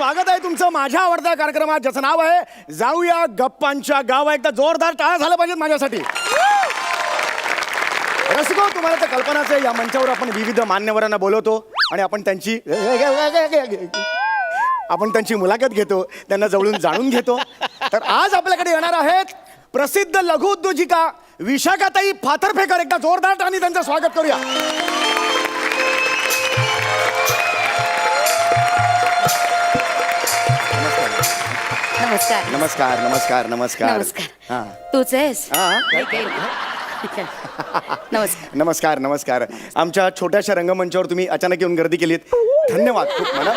स्वागत आहे तुमचं माझ्या आवडत्या कार्यक्रमात ज्याचं नाव आहे जाऊया गप्पांच्या गावा. एकदा जोरदार टाळा झालं पाहिजेत माझ्यासाठी. रसिको तुम्हाला तर कल्पनाच आहे या मंचावर आपण विविध मान्यवरांना बोलवतो आणि आपण त्यांची आपण त्यांची मुलाखत घेतो त्यांना जवळून जाणून घेतो. तर आज आपल्याकडे येणार आहेत प्रसिद्ध लघु उद्योजिका विशाखाताई फातरफेकर. एकदा जोरदार आणि त्यांचं स्वागत करूया. नमस्कार. नमस्कार नमस्कार नमस्कार. नमस्कार. हा. तूच आहेस? हा. नमस्कार. नमस्कार नमस्कार. आमच्या छोट्याशा रंगमंचावर तुम्ही अचानक येऊन गर्दी केलीत. धन्यवाद खूप मन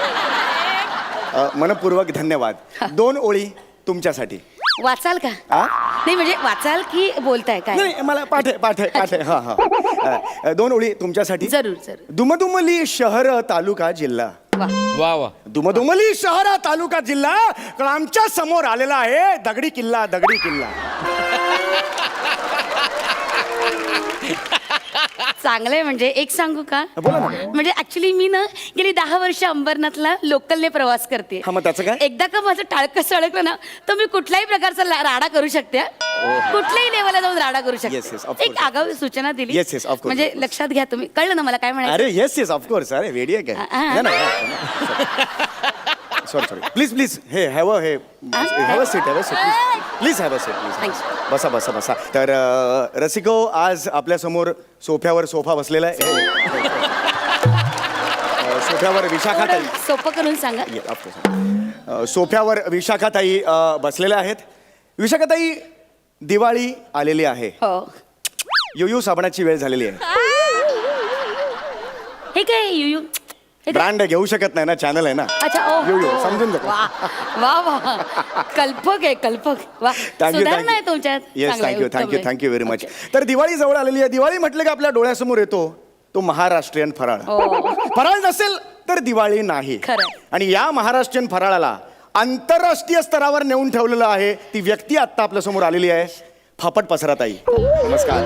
अ, मनपूर्वक धन्यवाद. दोन ओळी तुमच्यासाठी. वाचाल का? आ? नाही म्हणजे वाचाल की बोलताय काय? नाही मला पाठ आहे पाठ आहे पाठ. आहे हा. हा अ, दोन ओळी तुमच्यासाठी. जरूर जरूर. दुमदुमली शहर तालुका जिल्हा. वा. वा दुमदुमली शहर तालुका जिल्हा कारण आमच्यासमोर आलेला आहे दगडी किल्ला दगडी किल्ला. चांगलंय म्हणजे एक सांगू का? बोला ना. म्हणजे ऍक्च्युली मी ना गेली दहा वर्ष अंबरनाथला लोकलने प्रवास करते. हा, मग त्याचं काय? एकदा का माझं टाळकं सळकलं ना तर मी कुठल्याही प्रकारचा ला- राडा करू शकते हा. कुठल्याही लेवलला जाऊन राडा करू Yes, yes, शकते एक. आगाऊ सूचना दिली. Yes, yes, of course, म्हणजे of course. लक्षात घ्या तुम्ही. कळलं ना मला काय म्हणायचं? अरे येस येस ऑफकोर्स अरे वेडी आहे. सॉरी सॉरी प्लीज प्लीज हे हॅव हे have a seat have a seat please please have a seat please Thanks. बसा बसा बसा. तर अ, रसिको आज आपल्यासमोर सोफ्यावर सोफा बसलेला आहे. अ, सोफ्यावर विशाखाताई. थोडं सोपं करून सांगा. अ, सोफ्यावर विशाखाताई अ, बसलेल्या आहेत. विशाखाताई दिवाळी आलेली आहे. हो. युयू साबणाची वेळ झालेली आहे. हे काय हे काय? ब्रँड घेऊ शकत नाही ना चॅनल आहे ना. अच्छा ओ. यो, यो, समजून जा. वा वा वा. कल्पक आहे कल्पक. वा थँक्यू सुधारणा आहे तुमच्यात. येस चांगलं आहे, थँक्यू उत्तम थँक्यू आहे. Thank you very much. तर दिवाळी जवळ आलेली आहे. दिवाळी म्हटलं की आपल्या डोळ्यासमोर येतो. तो महाराष्ट्रीयन फराळ. हो. फराळ नसेल तर दिवाळी नाही. खरं. आणि या महाराष्ट्रीयन फराळाला आंतरराष्ट्रीय स्तरावर नेऊन ठेवलेलं आहे. ती व्यक्ती आत्ता आपल्यासमोर आलेली आहे. फापट पसराताई. नमस्कार.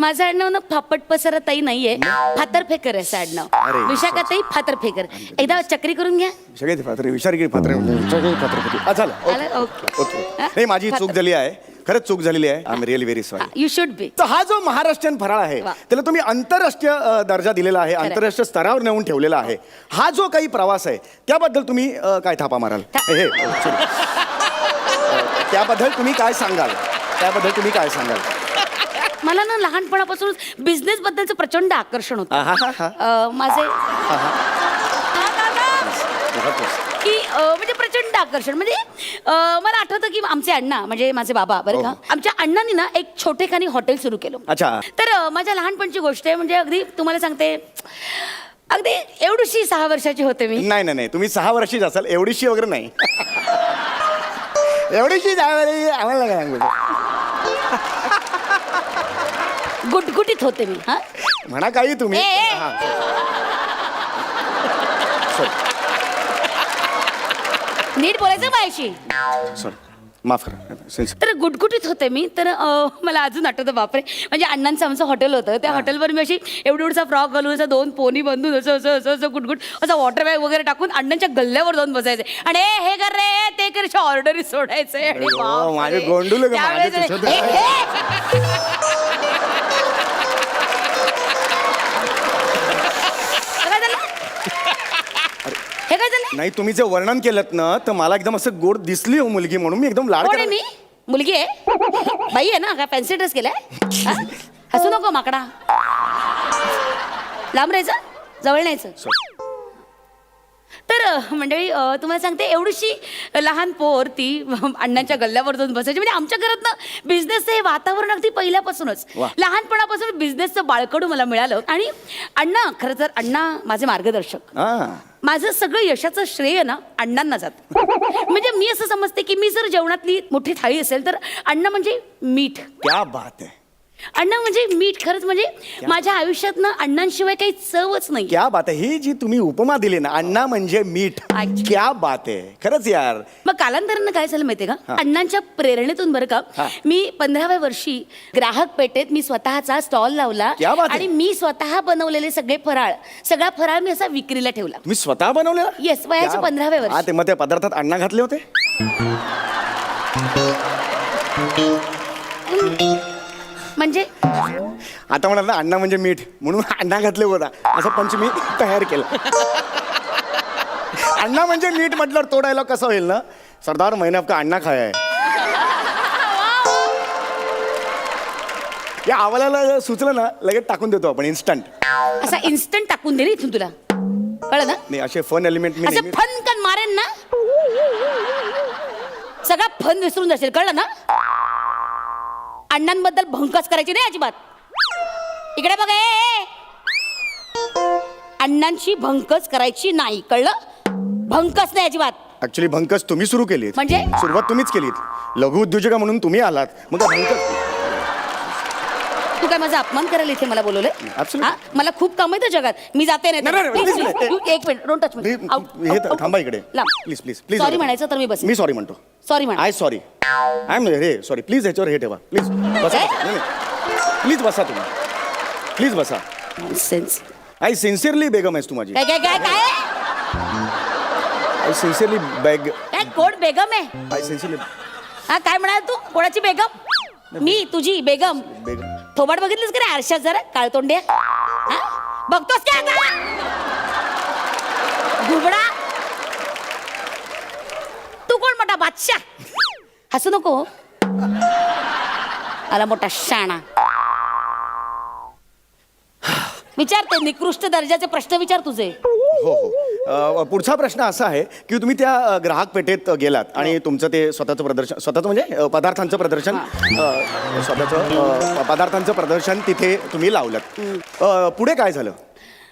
माझं आडनाव ना फापट पसरा ताई नाहीये फातर फेकर आहे. आडनाव. विशाखा ताई फातर फेकर. एकदा चक्री करून घ्या. सगळे ते पात्र पात्र सगळे पात्र हा, झालं. ओके. आलं? ओके. ओके. हा? नाही माझी चूक फातर. झाली आहे. खरंच चूक झालेली आहे. I am really very sorry you should be तर हा जो महाराष्ट्रीयन फराळ आहे वा. त्याला तुम्ही आंतरराष्ट्रीय अ, दर्जा दिलेला आहे. आंतरराष्ट्रीय स्तरावर नेऊन ठेवलेला आहे. हा जो काही प्रवास आहे त्याबद्दल तुम्ही अ, काय थापा माराल? हे sorry. अ, त्याबद्दल तुम्ही काय सांगाल? त्याबद्दल तुम्ही काय सांगाल? मला ना लहानपणापासून बिझनेस बद्दलचं प्रचंड आकर्षण होतं. आहा. अं, माझे की अं, म्हणजे प्रचंड आकर्षण. म्हणजे अं, मला आठवतं की आमचे अण्णा म्हणजे माझे बाबा बरं का हो. आमच्या अण्णांनी ना एक छोटेखानी हॉटेल सुरू केलं. अच्छा. तर अं, माझ्या लहानपणची गोष्ट आहे म्हणजे अगदी तुम्हाला सांगते अगदी एवढीशी सहा वर्षाची होते मी. नाही नाही नाही. तुम्ही सहा वर्षीच असाल एवढीशी वगैरे नाही. एवढीशी आम्हाला काय सांगू गुटगुटीत होते मी हा म्हणा काही तुम्ही ए, ए. हा, sorry. नीट बोलायचं माझ्याशी Sorry. माफ करा. तर गुटगुटीत होते मी. तर अं, मला अजून आठवतं बापरे. म्हणजे अण्णांचं आमचं हॉटेल होतं. त्या हॉटेलवर मी अशी एवढी एवढसा फ्रॉक घालून असं दोन पोनी बांधून असं असं असं असं गुटगुट असं वॉटर बॅग वगैरे टाकून अण्णांच्या गल्ल्यावर जाऊन बसायचे. आणि ए, हे कर रे ते कर ऑर्डरी सोडायचे. आणि अरे वा, बापरे. माझे गोंडूले ग, माझे ए. हे हे काय झालं? नाही तुम्ही जे वर्णन केलं ना तर मला एकदम असं गोड दिसली हो मुलगी म्हणून. मी एकदम लाड कोण आहे करायला- मी? मुलगी आहे? बाई आहे ना काय फॅन्सी ड्रेस केलाय? हा? हसू नको माकडा. लांब राहायचं जवळ न्यायचं. Sorry. तर मंडळी तुम्हाला सांगते एवढीशी लहान पोर ती अण्णांच्या गल्ल्यावर जाऊन बसायची. म्हणजे आमच्या घरात ना बिझनेसचं हे वातावरण अगदी पहिल्यापासूनच. लहानपणापासून बिझनेसचं बाळकडू मला मिळालं. आणि अण्णा खरं तर अण्णा माझे मार्गदर्शक. माझं सगळं यशाचं श्रेय ना अण्णांना जातं. म्हणजे मी असं समजते की मी जर जेवणातली मोठी थाळी असेल तर अण्णा म्हणजे मीठ. क्या बात आहे. अण्णा म्हणजे मीठ खरंच म्हणजे माझ्या आयुष्यात ना अण्णांशिवाय काही चवच नाही क्या बात आहे? ही जी तुम्ही उपमा दिली ना अण्णा म्हणजे मीठ. क्या बात आहे. खरंच यार. मग कालांतरानं काय झालं माहितीये का. अण्णांच्या प्रेरणेतून बरं का. मी पंधराव्या वर्षी ग्राहक पेठेत मी स्वतःचा स्टॉल लावला क्या बात आहे. आणि मी स्वतः बनवलेले सगळे फराळ सगळा फराळ मी असा विक्रीला ठेवला. तुम्ही स्वतः बनवलेला? Yes, वयाच्या क्या- 15व्या वर्षी. हा, ते मग त्या पदार्थात अण्णा घातले होते? म्हणजे? आता म्हणाल ना अण्णा म्हणजे मीठ. म्हणून अण्णा घातले होता असं पंच मी तयार केलं. अण्णा म्हणजे मीठ म्हटल्यावर तो डायलॉग कसा होईल ना? सरदार मैंने आपका अण्णा खाया? या आवाला सुचलं ना लगेच टाकून देतो आपण इन्स्टंट असा इन्स्टंट टाकून दे रे इथून तुला. कळलं ना? नाही असे फन एलिमेंट मी असं नेहमी फनकन मारेन ना? सगळा फन विसरून जाशील कळलं ना? अण्णांबद्दल भंकस करायची नाही अजिबात. इकडे बघ. अण्णांची भंकस करायची नाही कळलं? भंकस नाही अजिबात. ऍक्च्युली भंकस तुम्ही सुरू केली म्हणजे? सुरुवात तुम्हीच केलीत. लघु उद्योजका म्हणून तुम्ही आलात. मग भंकस तू काय माझा अपमान करायला इथे मला बोलवलंय? Absolutely. हा? मला खूप काम आहे त्या जगात. मी जाते नाही, नाही, Please, नाही, please. You- एक मिनिट डोंट टच मी- हे थांबा इकडे. प्लीज प्लीज प्लीज सॉरी म्हणायचं तर मी बस मी सॉरी म्हणतो. सॉरी म्हणा आय सॉरी आय एम रे सॉरी प्लीज ह्याच्यावर हे ठेवा प्लीज बसा? नाही, नाही. प्लीज बसा तुम्ही प्लीज बसा सेन्स आय सिन्सिअरली बेगम आहेस तू माझी काय काय काय काय आय सिन्सिअरली बेग काय कोण बेगम आहे आय सिन्सिअरली हा काय म्हणाल तू कोणाची बेगम मी तुझी बेगम बेगम थोबाड बघितलीस का रे आरशात जरा काळतोंड्या हा? बघतोस काय आता घुबडा तू कोण मोठा बादशाह हसू नको. आला मोठा शाणा. विचारते निकृष्ट दर्जाचे प्रश्न विचार तुझे. हो हो. अ, पुढचा प्रश्न असा आहे की तुम्ही त्या अ, ग्राहक पेठेत गेलात आणि तुमचं ते स्वतःचं प्रदर्शन स्वतःचं म्हणजे अ, पदार्थांचं प्रदर्शन अ, स्वतःचं अ, पदार्थांचं प्रदर्शन तिथे तुम्ही लावलं पुढे काय झालं?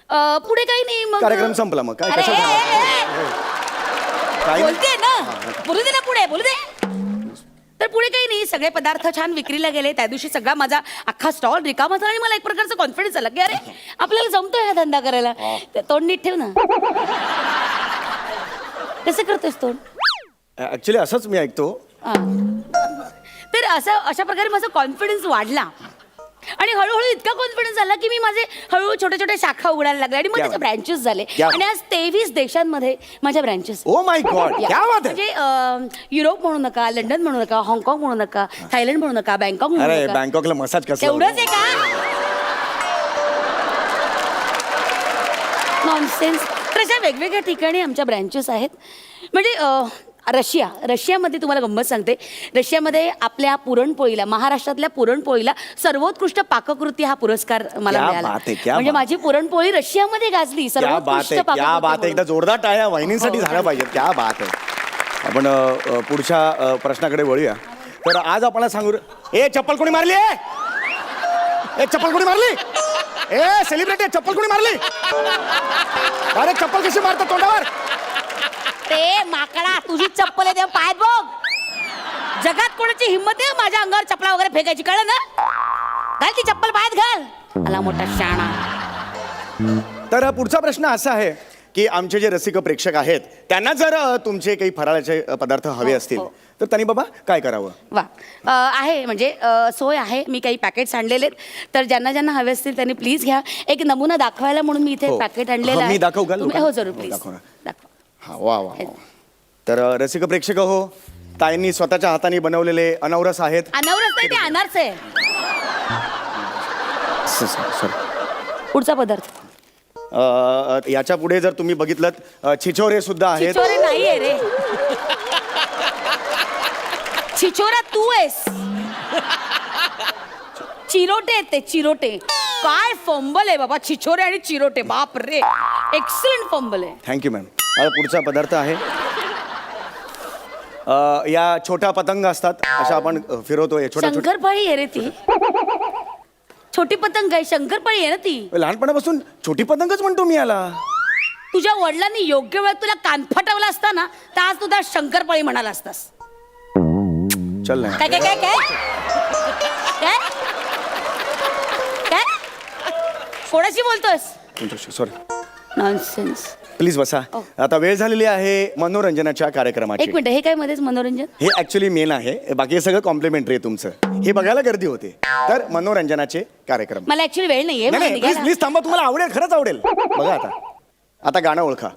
अं, पुढे काही नाही मग. कार्यक्रम संपला मग. काय अरे, ए, ए, ए, काय बोलते ना. बोलू दे ना पुढे बोलू दे. तर पुढे काही नाही सगळे पदार्थ छान विक्रीला गेले त्या दिवशी सगळा माझा अख्खा स्टॉल रिकामा झाला आणि मला एक प्रकारचा कॉन्फिडन्स आला की अरे आपल्याला जमतोय हा धंदा करायला. ते तोंड नीट ठेव ना. कसं करतोस तोंड? ऍक्च्युली असंच मी ऐकतो. हा. तर असं अशा प्रकारे माझा कॉन्फिडन्स वाढला. आणि हळूहळू इतका कॉन्फिडन्स झाला की मी माझे हळूहळू छोटे छोटे शाखा उघडायला लागले आणि मग क्या त्याचे बात. ब्रँचेस झाले. क्या आणि आज तेवीस देशांमध्ये माझ्या ब्रँचेस ओ माय गॉड या. क्या बात आहे. म्हणजे अं, युरोप म्हणू नका लंडन म्हणू नका हाँगकाँग म्हणू नका थायलंड म्हणू नका बँकॉक म्हणू अरे नका. बँकॉकला मसाज कसं एवढंच आहे का? नॉनसेन्स तर अशा वेगवेगळ्या ठिकाणी आमच्या ब्रँचेस आहेत. म्हणजे अं, रशिया रशियामध्ये तुम्हाला गंमत सांगते. रशियामध्ये आपल्या पुरणपोळीला महाराष्ट्रातल्या पुरणपोळीला सर्वोत्कृष्ट पाककृती हा पुरस्कार मला मिळाला. म्हणजे. माझी पुरणपोळी रशियामध्ये गाजली सर्वोत्कृष्ट एकदा जोरदार टाळ्या वहिनींसाठी हो, झाल्या पाहिजेत. क्या बात आहे. आपण पुढच्या प्रश्नाकडे वळूया. तर आज आपण सांगू ए चप्पल कोणी मारली ए? चप्पल कोणी मारली? ए सेलिब्रिटी चप्पल कोणी मारली? अरे चप्पल कशी मारतात तोंडावर? ते माकडा तुझी चप्पल आहे तेव्हा पायात बघ. जगात कोणाची हिंमत आहे? माझ्या अंगावर चपला वगैरे फेकायची कळलं ना? घाल ती चप्पल पायात घाल. आला मोठा शाणा. तर पुढचा प्रश्न असा आहे की आमचे जे रसिक प्रेक्षक आहेत त्यांना जर तुमचे काही फराळाचे पदार्थ हवे हो, असतील हो. तर त्यांनी बाबा काय करावं? वा. आहे म्हणजे सोय आहे. मी काही पॅकेट्स आणलेले आहेत. तर ज्यांना ज्यांना हवे असतील त्यांनी प्लीज घ्या. एक नमुना दाखवायला म्हणून मी इथे हो. पॅकेट आणलेलं मी आहे? हो जरूर प्लीज. दाखवा. हा वा वा वा. तर रसिक प्रेक्षक हो ताईंनी स्वतःच्या हाताने बनवलेले अनवरस आहेत. अनावरच नाही ते अनारच आहे. सॉरी पुढचा पदार्थ. याच्यापुढे जर तुम्ही बघितलं छिछोरे सुद्धा आहेत. छिचोरे नाही आहे रे. छिचोरा तू आहेस. चिरोटे आहेत ते चिरोटे. काय फंबल आहे बाबा छिचोरे आणि चिरोटे बाप रे. एक्सलंट फंबल आहे. थँक्यू मॅम आता पुढचा पदार्थ आहे. अ, या छोट्या पतंग असतात अशा आपण अ, फिरवतो या छोट्या छोट्या शंकरपाळी आहे रे ती. छोटी पतंग आहे शंकरपाळी आहे ना ती. लहानपणापासून छोटी पतंगच म्हणतो मी याला. तुझ्या वडिलांनी योग्य वेळात तुला कान फटवला असता ना तर आज तुझा शंकरपाळी म्हणाला असतास. चल ना. काय काय काय काय? कोणाशी बोलतोस? तुमच्याशी सॉरी नॉनसेन्स प्लीज बसा. ओ. आता वेळ झालेली आहे मनोरंजनाच्या कार्यक्रमाची. एक मिनिट हे काय मध्येच मनोरंजन? हे ऍक्च्युली मेन आहे. बाकी हे सगळं कॉम्प्लिमेंटरी आहे तुमचं. हे बघायला गर्दी होते. तर मनोरंजनाचे कार्यक्रम. मला ऍक्च्युली वेळ नाहीये नाही मला नाही प्लीज निघायला. प्लीज थांबा तुम्हाला आवडेल खरंच आवडेल. बघा आता. आता गाणं ओळखा.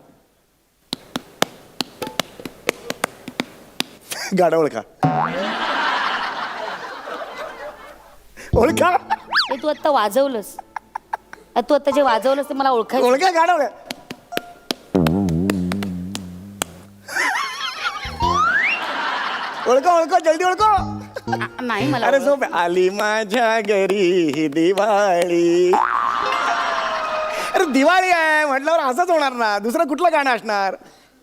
गाणं ओळखा. ओळखा. हे तू आता वाजवलंस. तू आता जे वाजवलंस ते मला ओळखायचं. ओळखा गाणं ओळखा ओळखा ओळखा जल्दी ओळखा. आ, नाही मला अरे ओळख. झोप आली माझ्या घरी दिवाळी. अरे दिवाळी आहे म्हटल्यावर असंच होणार ना. दुसरं कुठलं गाणं असणार?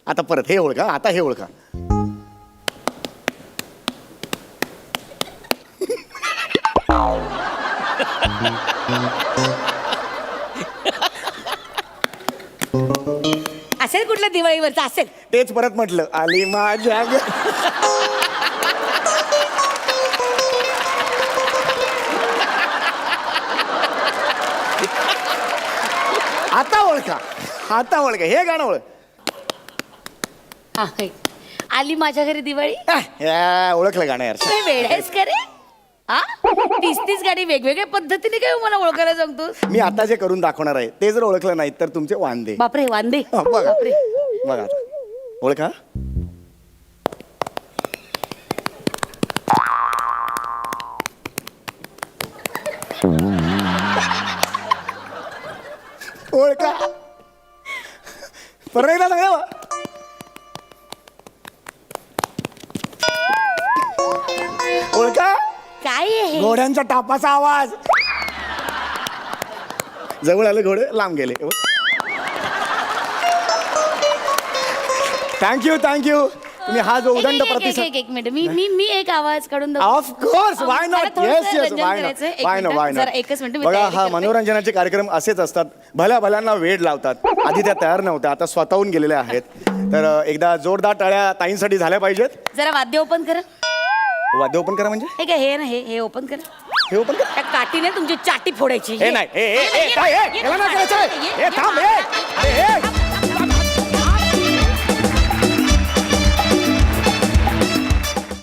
आता परत हे ओळखा आता हे ओळखा. असेल कुठल्या दिवाळीवरचं असेल. तेच परत म्हटलं आली माझ्या आता ओळखा आता ओळखा हे गाणं ओळख. हा, हे. आली माझ्या घरी दिवाळी? या, ओळखलं गाणं यार. वेळ आहेस का रे हा तीस तीस गाडी वेगवेगळ्या पद्धतीने काय मला ओळखायला सांगतोस? मी आता जे करून दाखवणार आहे ते जर ओळखलं नाही तर तुमचे वांदे. बापरे वांदे. हा, बघा. बापरे. बघा आता. ओळखा? ओळखा. परत एकदा सांगा घोड्यांच्या टापाचा आवाज. जवळ आले घोडे लांब गेले. थँक्यू थँक्यू तुम्ही हा जो उदंड प्रतिसाद एक- एक मिनिट. मी मी मी एक आवाज काढून दाखवू? Of course why not yes yes why. Not एक वाय नो मिनिट, वाय जरा एकच मिनिट, बघा हा. मनोरंजनाचे कार्यक्रम असेच असतात. भल्या भल्यांना वेळ लावतात. आधी त्या तयार नव्हत्या आता स्वतःहून गेलेल्या आहेत. तर एकदा जोरदार टाळ्या ताईंसाठी झाल्या पाहिजेत. जरा वाद्य ओपन करा. वाद्य ओपन करा म्हणजे? हे काय हे ना हे हे ओपन करा. हे ओपन करा? त्या काठीने तुमची चाटी फोडायची हे नाही हे हे हे काय हे? याला नाही करायचं? हे थांब हे. अरे हे.